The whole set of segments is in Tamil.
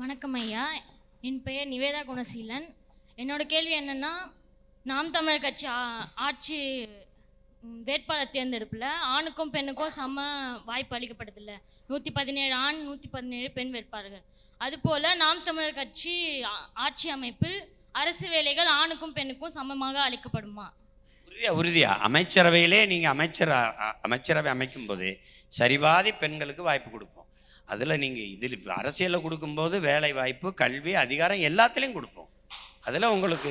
வணக்கம் ஐயா. என் பெயர் நிவேதா குணசீலன். என்னோட கேள்வி என்னன்னா நாம் தமிழர் கட்சி ஆட்சி வேட்பாளர் தேர்ந்தெடுப்பில் ஆணுக்கும் பெண்ணுக்கும் சம வாய்ப்பு அளிக்கப்படுதில்ல நூற்றி பதினேழு ஆண் நூற்றி பதினேழு பெண் வேட்பாளர்கள். அதுபோல் நாம் தமிழர் கட்சி ஆட்சி அமைப்பில் அரசு வேலைகள் ஆணுக்கும் பெண்ணுக்கும் சமமாக அளிக்கப்படுமா? உறுதியா உறுதியா. அமைச்சரவையிலே நீங்கள் அமைச்சர் அமைச்சரவை அமைக்கும் போது சரிவாதி பெண்களுக்கு வாய்ப்பு கொடுப்போம். அதில் நீங்கள் இதில் அரசியலில் கொடுக்கும்போது வேலை வாய்ப்பு கல்வி அதிகாரம் எல்லாத்துலேயும் கொடுப்போம். அதில் உங்களுக்கு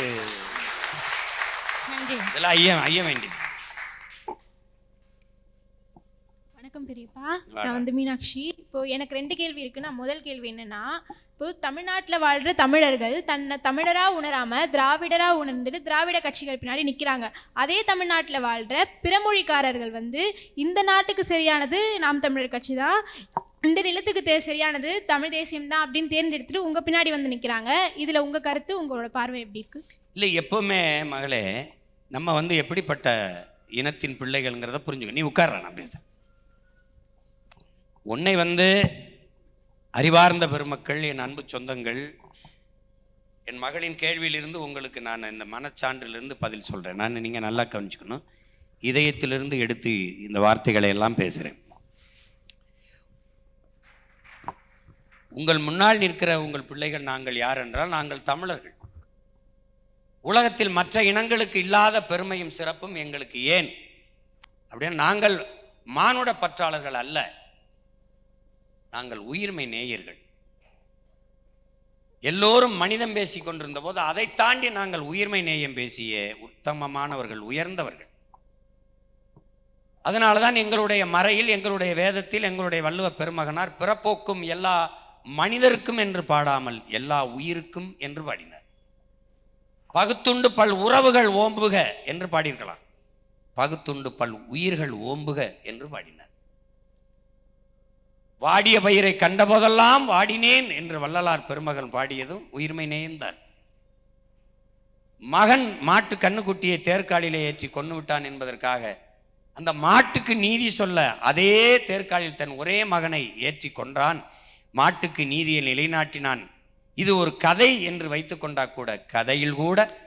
நன்றி. இதில் ஐயம் ஐய வேண்டியது. வணக்கம் பெரியப்பா. நான் வந்து மீனாட்சி. இப்போ எனக்கு ரெண்டு கேள்வி இருக்குன்னா முதல் கேள்வி என்னன்னா இப்போ தமிழ்நாட்டில் வாழ்ற தமிழர்கள் தன்னை தமிழரா உணராம திராவிடரா உணர்ந்துட்டு திராவிட கட்சிகள் பின்னாடி நிற்கிறாங்க அதே தமிழ்நாட்டில் வாழ்ற பிறமொழிக்காரர்கள் வந்து இந்த நாட்டுக்கு சரியானது நாம் தமிழர் கட்சி தான் இந்த நிலத்துக்கு தே சரியானது தமிழ் தேசியம் தான் அப்படின்னு தேர்ந்தெடுத்துட்டு உங்கள் பின்னாடி வந்து நிற்கிறாங்க இதில் உங்கள் கருத்து உங்களோட பார்வை எப்படி இருக்கு? இல்லை எப்போவுமே மகளே நம்ம வந்து எப்படிப்பட்ட இனத்தின் பிள்ளைகள்ங்கிறத புரிஞ்சுக்க நீ உட்கார்ற நான் பேசுகிறேன் உன்னை வந்து அறிவார்ந்த பெருமக்கள் என் அன்பு சொந்தங்கள் என் மகளின் கேள்வியிலிருந்து உங்களுக்கு நான் இந்த மனச்சான்றிலிருந்து பதில் சொல்கிறேன் நான் நீங்கள் நல்லா கவனிச்சுக்கணும். இதயத்திலிருந்து எடுத்து இந்த வார்த்தைகளை எல்லாம் பேசுகிறேன் உங்கள் முன்னால் நிற்கிற உங்கள் பிள்ளைகள் நாங்கள் யார் என்றால் நாங்கள் தமிழர்கள். உலகத்தில் மற்ற இனங்களுக்கு இல்லாத பெருமையும் சிறப்பும் எங்களுக்கு ஏன்? அப்படின்னு நாங்கள் மானுட பற்றாளர்கள் அல்ல. நாங்கள் உயிர்மை நேயர்கள். எல்லோரும் மனிதம் பேசி கொண்டிருந்த போது அதை தாண்டி நாங்கள் உயிர்மை நேயம் பேசிய உத்தமமானவர்கள் உயர்ந்தவர்கள். அதனால தான் எங்களுடைய மறையில் எங்களுடைய வேதத்தில் எங்களுடைய வள்ளுவ பெருமகனார் பிறப்போக்கும் எல்லா மனிதருக்கும் என்று பாடாமல் எல்லா உயிருக்கும் என்று பாடினார். பகுத்துண்டு பல் உறவுகள் ஓம்புக என்று பாடியிருக்கலாம். பகுத்துண்டு பல் உயிர்கள் ஓம்புக என்று பாடினார். வாடிய பயிரை கண்டபோதெல்லாம் வாடினேன் என்று வள்ளலார் பெருமகன் பாடியதும் உயிர்மை நேயந்தான் மகன் மாட்டு கண்ணுக்குட்டியை தேர்காலிலே ஏற்றி கொண்டு விட்டான் என்பதற்காக அந்த மாட்டுக்கு நீதி சொல்ல அதே தேர்காலில் தன் ஒரே மகனை ஏற்றி கொன்றான். மாட்டுக்கு நீதியை நிலைநாட்டினான். இது ஒரு கதை என்று வைத்துக்கொண்டா கூட கதையில் கூட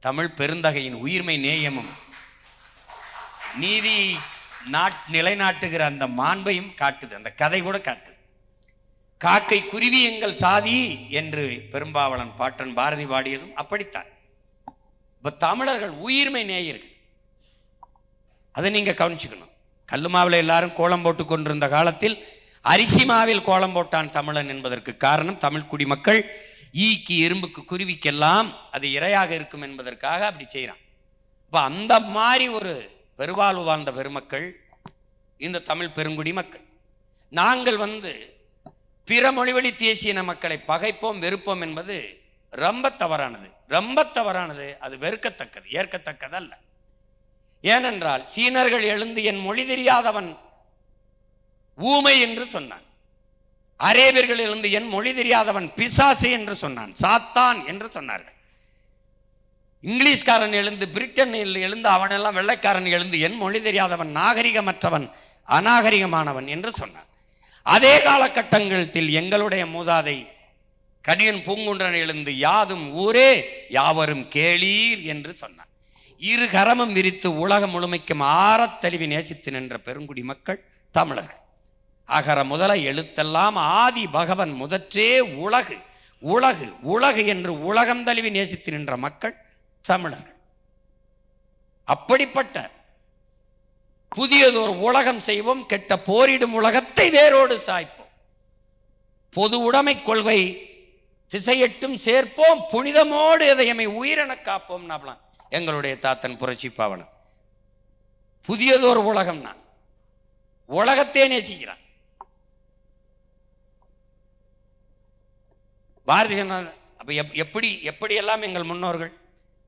தமிழ் பெருந்தகையின் உயிர்மை நேயமும் நீதி நாட் நிலைநாட்டுகிற அந்த மாண்பையும் காட்டுது. அந்த கதை கூட காட்டுது. காக்கை குருவி எங்கள் சாதி என்று பெரும்பாவளன் பாட்டன் பாரதி பாடியதும் அப்படித்தான். இப்போ தமிழர்கள் உயிர்மை நேயர்கள். அதை நீங்க கவனிச்சுக்கணும். கல்லுமாவில் எல்லாரும் கோலம் போட்டு கொண்டிருந்த காலத்தில் அரிசி மாவில் கோலம் போட்டான் தமிழன் என்பதற்கு காரணம் தமிழ் குடிமக்கள் ஈக்கு எறும்புக்கு குருவிக்கெல்லாம் அது இரையாக இருக்கும் என்பதற்காக அப்படி செய்கிறான். இப்போ அந்த மாதிரி ஒரு பெருவாழ்வு வாழ்ந்த பெருமக்கள் இந்த தமிழ் பெருங்குடி மக்கள். நாங்கள் வந்து பிற மொழிவழி தேசியன மக்களை பகைப்போம் வெறுப்போம் என்பது ரொம்ப தவறானது. ரொம்ப தவறானது அது வெறுக்கத்தக்கது ஏற்கத்தக்கதல்ல. ஏனென்றால் சீனர்கள் எழுந்து என் மொழி தெரியாதவன் ஊமை என்று சொன்னான். அரேபியர்கள் எழுந்து என் மொழி தெரியாதவன் பிசாசு என்று சொன்னான். சாத்தான் என்று சொன்னார்கள். இங்கிலீஷ்காரன் எழுந்து பிரிட்டனில் எழுந்து அவனெல்லாம் வெள்ளைக்காரன் எழுந்து என் மொழி தெரியாதவன் நாகரிகமற்றவன் அநாகரிகமானவன் என்று சொன்னான். அதே காலகட்டங்களில் எங்களுடைய மூதாதை கடியன் பூங்குன்றன் எழுந்து யாதும் ஊரே யாவரும் கேளீர் என்று சொன்னான். இரு கரமும் விரித்து உலகம் முழுமைக்கும் ஆறத் நேசித்து நின்ற பெருங்குடி மக்கள் தமிழர்கள். அகர முதல எழுத்தெல்லாம் ஆதி பகவன் முதற்றே உலகு. உலகு உலகு என்று உலகம் தழுவி நேசித்து நின்ற மக்கள் தமிழர்கள். அப்படிப்பட்ட புதியதொரு உலகம் செய்வோம் கெட்ட போரிடும் உலகத்தை வேரோடு சாய்ப்போம். பொது உடைமை கொள்கை திசையட்டும் சேர்ப்போம் புனிதமோடு எதையமை உயிரென காப்போம் நாபலாம். எங்களுடைய தாத்தன் புரட்சி பாவனம் புதியதொரு உலகம் நான். உலகத்தே நேசிக்கிறான். பாரதிய அப்போ எப்- எப்படி எப்படியெல்லாம் எங்கள் முன்னோர்கள்?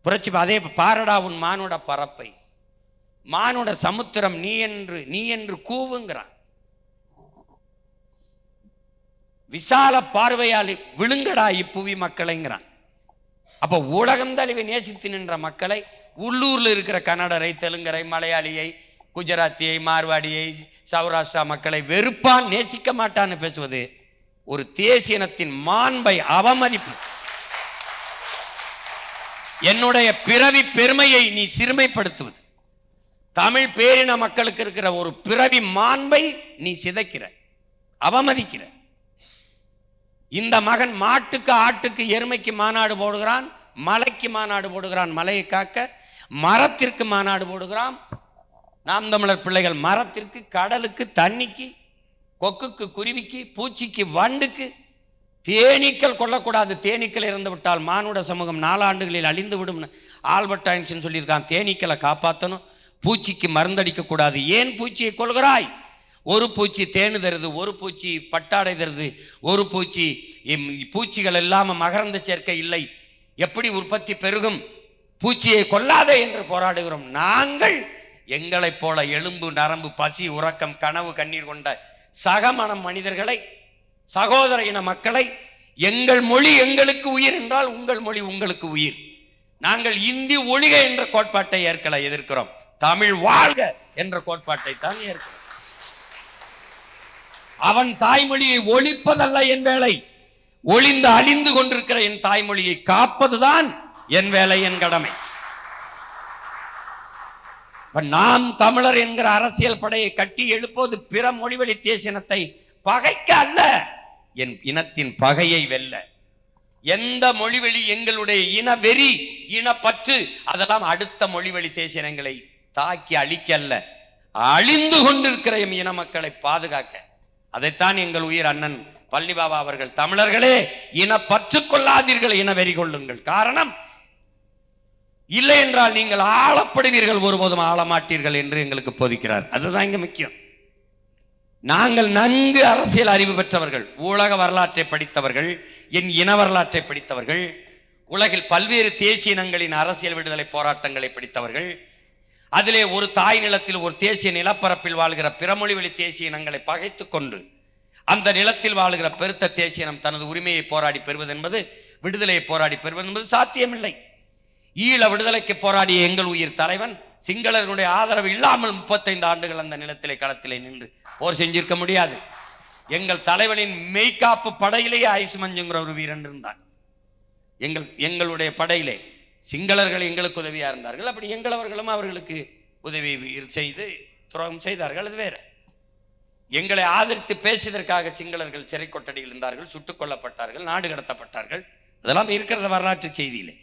புரட்சி அதே பாரடா உன் மானுட பரப்பை. மானுட சமுத்திரம் நீ என்று நீ என்று கூவுங்கிறான். விசால பார்வையால் விழுங்கடா இப்புவி மக்களைங்கிறான். அப்போ உலகம் தழுவி நேசித்து நின்ற மக்களை உள்ளூரில் இருக்கிற கன்னடரை தெலுங்கரை மலையாளியை குஜராத்தியை மார்வாடியை சௌராஷ்டிரா மக்களை வெறுப்பான் நேசிக்க மாட்டான்னு பேசுவது ஒரு தேசியனத்தின் மாண்பை அவமதிப்பு. என்னுடைய பிறவி பெருமையை நீ சிறுமைப்படுத்துவது. தமிழ் பேரின மக்களுக்கு இருக்கிற ஒரு பிறவி மாண்பை நீ சிதைக்கிற அவமதிக்கிற. இந்த மகன் மாட்டுக்கு ஆட்டுக்கு எருமைக்கு மாநாடு போடுகிறான் மலைக்கு மாநாடு போடுகிறான் மலையை காக்க மரத்திற்கு மாநாடு போடுகிறான். நாம் தமிழர் பிள்ளைகள் மரத்திற்கு கடலுக்கு தண்ணிக்கு கொக்குக்கு குருவிக்கு பூச்சிக்கு வண்டுக்கு தேனீக்கள் கொல்லக்கூடாது. தேனீக்கள் இறந்து விட்டால் மானுட சமூகம் நாலாண்டுகளில் அழிந்து விடும்னு ஆல்பர்ட் ஐன்ஸ்டின் சொல்லியிருக்கான். தேனீக்களை காப்பாற்றணும். பூச்சிக்கு மருந்தடிக்கக்கூடாது. ஏன் பூச்சியை கொள்கிறாய் ஒரு பூச்சி தேனு தருது ஒரு பூச்சி பட்டாடை தருது ஒரு பூச்சி இம், பூச்சிகள் இல்லாமல் மகரந்த சேர்க்கை இல்லை. எப்படி உற்பத்தி பெருகும்? பூச்சியை கொல்லாதே என்று போராடுகிறோம். நாங்கள் எங்களைப் போல எலும்பு நரம்பு பசி உறக்கம் கனவு கண்ணீர் கொண்ட சகமன மனிதர்களை சகோதர இன மக்களை எங்கள் மொழி எங்களுக்கு உயிர் என்றால் உங்கள் மொழி உங்களுக்கு உயிர். நாங்கள் இந்தி ஒழிக என்ற கோட்பாட்டை ஏற்கல எதிர்க்கிறோம். தமிழ் வாழ்க என்ற கோட்பாட்டை தான் ஏற்கிறோம். அவன் தாய்மொழியை ஒழிப்பதல்ல என் வேலை. ஒளிந்து அழிந்து கொண்டிருக்கிற என் தாய்மொழியை காப்பதுதான் என் வேலை என் கடமை. இப்போ நாம் தமிழர் என்கிற அரசியல் படையை கட்டி எழுப்போது பிற மொழிவழி தேசினத்தை பகைக்க அல்ல. என் இனத்தின் பகையை வெல்ல. எந்த மொழிவெளி எங்களுடைய இன வெறி இனப்பற்று அதெல்லாம் அடுத்த மொழிவெளி தேசியங்களை தாக்கி அழிக்க அல்ல. அழிந்து கொண்டிருக்கிற எம் இன மக்களை பாதுகாக்க. அதைத்தான் எங்கள் உயிர் அண்ணன் பள்ளி பாபா அவர்கள் தமிழர்களே இனப்பற்று கொள்ளாதீர்கள் இன வெறி கொள்ளுங்கள். காரணம் என்றால் நீங்கள் ஆளப்படுவீர்கள் ஒருபோதும் ஆளமாட்டீர்கள் என்று எங்களுக்கு போதிக்கிறார். அதுதான் இங்கே முக்கியம். நாங்கள் நன்கு அரசியல் அறிவு பெற்றவர்கள் உலக வரலாற்றை படித்தவர்கள் என் இன வரலாற்றை படித்தவர்கள் உலகில் பல்வேறு தேசிய இனங்களின் அரசியல் விடுதலை போராட்டங்களை படித்தவர்கள் அதிலே ஒரு தாய் நிலத்தில் ஒரு தேசிய நிலப்பரப்பில் வாழ்கிற பிறமொழி வழி தேசிய இனங்களை பகைத்து கொண்டு அந்த நிலத்தில் வாழ்கிற பெருத்த தேசிய இனம் தனது உரிமையை போராடி பெறுவது என்பது விடுதலையை போராடி பெறுவது என்பது சாத்தியமில்லை. ஈழ விடுதலைக்கு போராடிய எங்கள் உயிர் தலைவன் சிங்களர்களுடைய ஆதரவு இல்லாமல் முப்பத்தைந்து ஆண்டுகள் அந்த நிலத்திலே களத்திலே நின்று போர் செஞ்சிருக்க முடியாது. எங்கள் தலைவனின் மெய்காப்பு படையிலேயே ஐசு மஞ்சுங்கிற ஒரு வீரன் இருந்தான். எங்கள் எங்களுடைய படையிலே சிங்களர்கள் எங்களுக்கு உதவியா இருந்தார்கள். அப்படி எங்களவர்களும் அவர்களுக்கு உதவி செய்து துரோகம் செய்தார்கள். அது வேற. எங்களை ஆதரித்து பேசியதற்காக சிங்களர்கள் சிறை கொட்டடியில் இருந்தார்கள் சுட்டுக் கொல்லப்பட்டார்கள் நாடு கடத்தப்பட்டார்கள். அதெல்லாம் இருக்கிறத வரலாற்று செய்தியிலே.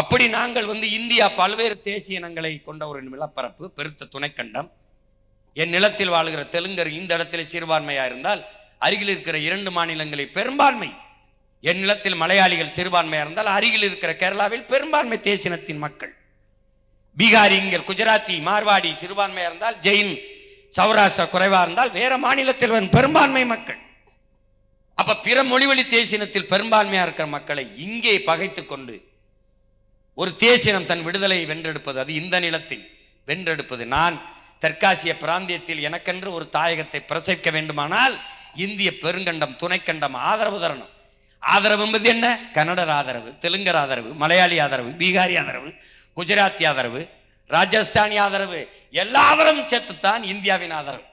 அப்படி நாங்கள் வந்து இந்தியா பல்வேறு தேசிய இனங்களை கொண்ட ஒரு நிலப்பரப்பு பெருத்த துணைக்கண்டம். என் நிலத்தில் வாழ்கிற தெலுங்கர் இந்த இடத்துல சிறுபான்மையாக இருந்தால் அருகில் இருக்கிற இரண்டு மாநிலங்களில் பெரும்பான்மை. என் நிலத்தில் மலையாளிகள் சிறுபான்மையாக இருந்தால் அருகில் இருக்கிற கேரளாவில் பெரும்பான்மை தேசினத்தின் மக்கள். பீகாரி இங்கே குஜராத்தி மார்வாடி சிறுபான்மையாக இருந்தால் ஜெயின் சௌராஷ்டிரா குறைவாக இருந்தால் வேற மாநிலத்தில் வரும் பெரும்பான்மை மக்கள். அப்போ பிற மொழிவழி தேசினத்தில் பெரும்பான்மையாக இருக்கிற மக்களை இங்கே பகைத்து கொண்டு ஒரு தேசினம் தன் விடுதலையை வென்றெடுப்பது அது இந்த நிலத்தில் வென்றெடுப்பது. நான் தெற்காசிய பிராந்தியத்தில் எனக்கென்று ஒரு தாயகத்தை பிரசவிக்க வேண்டுமானால் இந்திய பெருங்கண்டம் துணைக்கண்டம் ஆதரவு தரணும். ஆதரவு என்பது என்ன? கன்னடர் ஆதரவு தெலுங்கர் ஆதரவு மலையாளி ஆதரவு பீகாரி ஆதரவு குஜராத்தி ஆதரவு ராஜஸ்தானி ஆதரவு எல்லா ஆதரவும் சேர்த்துத்தான் இந்தியாவின் ஆதரவு.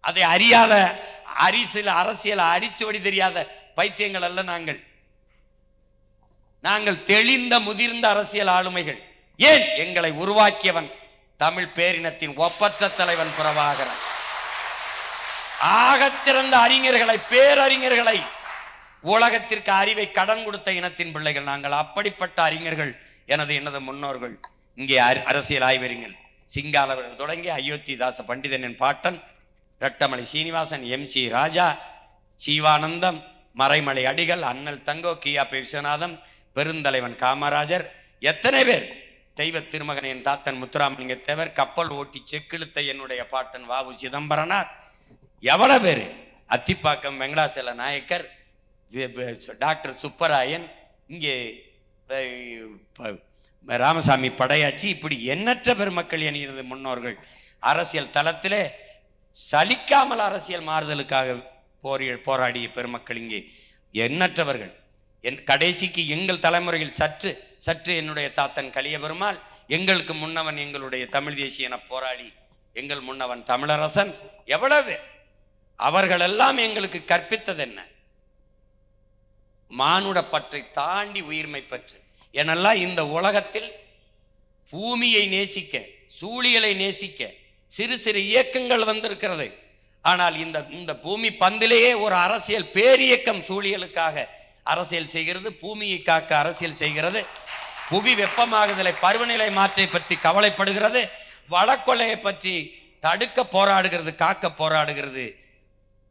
அதை அறியாத அரிசில் அரசியல் அடிச்சுவடி தெரியாத பைத்தியங்கள் அல்ல நாங்கள். நாங்கள் தெளிந்த முதிர்ந்த அரசியல் ஆளுமைகள். ஏன்? எங்களை உருவாக்கியவன் தமிழ் பேரினத்தின் ஒப்பற்ற தலைவன் புறவாகிறான் ஆகச்சிறந்த அறிஞர்களை பேரறிஞர்களை உலகத்திற்கு அறிவை கடன் கொடுத்த இனத்தின் பிள்ளைகள். நாங்கள் அப்படிப்பட்ட அறிஞர்கள். எனது எனது முன்னோர்கள். இங்கே அரசியல் ஆய்வறிஞர் சிங்காலவர்கள் தொடங்கி அயோத்திதாச பண்டிதனின் பாட்டன் ரட்டமலை சீனிவாசன் எம். சி. ராஜா சீவானந்தம் மறைமலை அடிகள் அண்ணல் தங்கோ கியாபி விஸ்வநாதன் பெருந்தலைவன் காமராஜர் எத்தனை பேர்? தெய்வ திருமகன் என் தாத்தன் முத்துராமலிங்க தேவர் கப்பல் ஓட்டி செக்கிழுத்த என்னுடைய பாட்டன் வாவு சிதம்பரனார். எவ்வளோ பேர்? அத்திப்பாக்கம் வெங்கடாசல நாயக்கர் டாக்டர் சுப்பராயன் இங்கே ராமசாமி படையாச்சி. இப்படி எண்ணற்ற பெருமக்கள் எனது முன்னோர்கள். அரசியல் தளத்திலே சலிக்காமல் அரசியல் மாறுதலுக்காக போரி போராடிய பெருமக்கள் இங்கே. எண்ணற்றவர்கள். என் கடைசிக்கு எங்கள் தலைமுறையில் சற்று சற்று என்னுடைய தாத்தன் கலிய பெருமாள் எங்களுக்கு முன்னவன் எங்களுடைய தமிழ் தேசிய என போராளி எங்கள் முன்னவன் தமிழரசன் எவ்வளவு? அவர்களெல்லாம் எங்களுக்கு கற்பித்தது என்ன? மானுட பற்றை தாண்டி உயிர்மை பற்று எனெல்லாம் இந்த உலகத்தில் பூமியை நேசிக்க சூழியலை நேசிக்க சிறு சிறு இயக்கங்கள் வந்திருக்கிறது. ஆனால் இந்த இந்த பூமி பந்திலேயே ஒரு அரசியல் பேரியக்கம் சூழியலுக்காக அரசியல் செய்கிறது பூமியை காக்க அரசியல் செய்கிறது. புவி வெப்பமாகுதலை பருவநிலை மாற்றை பற்றி கவலைப்படுகிறது. வளக்கொலையை பற்றி தடுக்க போராடுகிறது காக்க போராடுகிறது.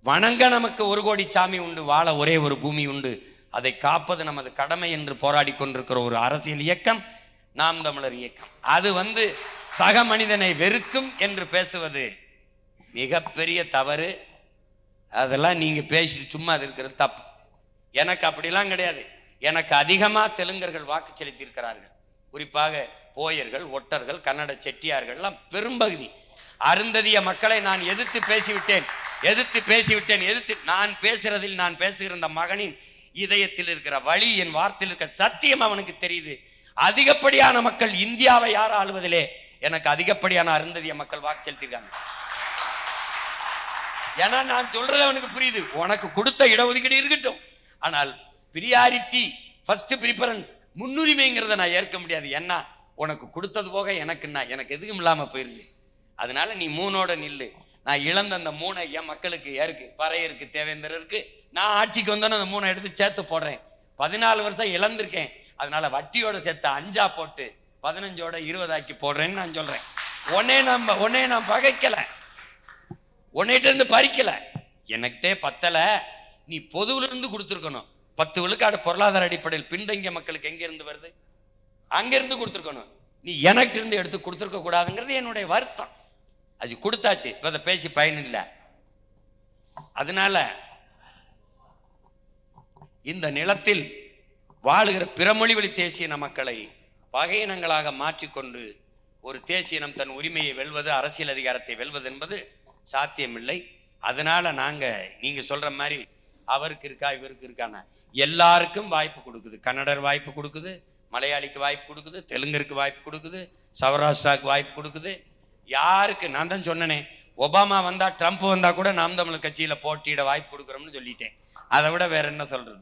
வணங்க நமக்கு ஒரு கோடி சாமி உண்டு வாழ ஒரே ஒரு பூமி உண்டு. அதை காப்பது நமது கடமை என்று போராடி கொண்டிருக்கிற ஒரு அரசியல் இயக்கம் நாம் தமிழர் இயக்கம். அது வந்து சக மனிதனை வெறுக்கும் என்று பேசுவது மிகப்பெரிய தவறு. அதெல்லாம் நீங்கள் பேசிட்டு சும்மா அது இருக்கிறது தப்பு. எனக்கு அப்படிலாம் கிடையாது. எனக்கு அதிகமாக தெலுங்கர்கள் வாக்கு செலுத்தியிருக்கிறார்கள். குறிப்பாக போயர்கள் ஒட்டர்கள் கன்னட செட்டியார்கள்லாம் பெரும்பகுதி அருந்ததிய மக்களை நான் எதிர்த்து பேசிவிட்டேன் எதிர்த்து பேசிவிட்டேன் எதிர்த்து நான் பேசுறதில் நான் பேசுகிற இந்த மகனின் இதயத்தில் இருக்கிற வழி என் வார்த்தையில் இருக்கிற சத்தியம் அவனுக்கு தெரியுது. அதிகப்படியான மக்கள் இந்தியாவை யார் ஆளுவதிலே? எனக்கு அதிகப்படியான அருந்ததிய மக்கள் வாக்கு செலுத்தியிருக்காங்க. ஏன்னா நான் சொல்றது அவனுக்கு புரியுது. உனக்கு கொடுத்த இடஒதுக்கீடு இருக்கட்டும். ஆனால் பிரியாரிட்டி ஃபர்ஸ்ட் ப்ரிஃபரன்ஸ் முன்னுரிமைங்கிறத நான் ஏற்க முடியாது. என்ன உனக்கு கொடுத்தது போக எனக்குன்னா எனக்கு எதுவும் இல்லாமல் போயிருது. அதனால நீ மூணோட நில்லு. நான் இழந்த அந்த மூணை என் மக்களுக்கு ஏற்கு பறையருக்கு தேவேந்திரருக்கு நான் ஆட்சிக்கு வந்தோன்னு அந்த மூணை எடுத்து சேர்த்து போடுறேன். பதினாலு வருஷம் இழந்திருக்கேன். அதனால வட்டியோட சேர்த்து அஞ்சா போட்டு பதினஞ்சோட இருபதாக்கி போடுறேன்னு நான் சொல்றேன். உன்னே நம்ம உன்னே நான் பகைக்கலை. உன்னிட்ட இருந்து எனக்கிட்டே பத்தலை. நீ பொதுவிலிருந்து கொடுத்துருக்கணும். பத்து விழுக்காடு பொருளாதார அடிப்படையில் பின்தங்கிய மக்களுக்கு எங்கேருந்து வருது? அங்கேருந்து கொடுத்துருக்கணும். நீ எனக்கு இருந்து எடுத்து கொடுத்துருக்க கூடாதுங்கிறது என்னுடைய வருத்தம். அது கொடுத்தாச்சு. இப்போ அதை பேசி பயன் இல்லை அதனால இந்த நிலத்தில் வாழுகிற பிறமொழி வழி தேசியன மக்களை பகையினங்களாக மாற்றிக்கொண்டு ஒரு தேசியனம் தன் உரிமையை வெல்வது அரசியல் அதிகாரத்தை வெல்வது என்பது சாத்தியமில்லை. அதனால் நாங்கள் நீங்கள் சொல்கிற மாதிரி அவருக்கு இருக்கா இவருக்கு இருக்கான எல்லாருக்கும் வாய்ப்பு கொடுக்குது. கன்னடர் வாய்ப்பு கொடுக்குது மலையாளிக்கு வாய்ப்பு கொடுக்குது தெலுங்கருக்கு வாய்ப்பு கொடுக்குது சௌராஷ்டிராவுக்கு வாய்ப்பு கொடுக்குது. யாருக்கு? நான் தான் சொன்னனே ஒபாமா வந்தால் ட்ரம்ப் வந்தால் கூட நாம் தமிழர் கட்சியில் போட்டியிட வாய்ப்பு கொடுக்குறோம்னு சொல்லிட்டேன். அதை விட வேற என்ன சொல்கிறது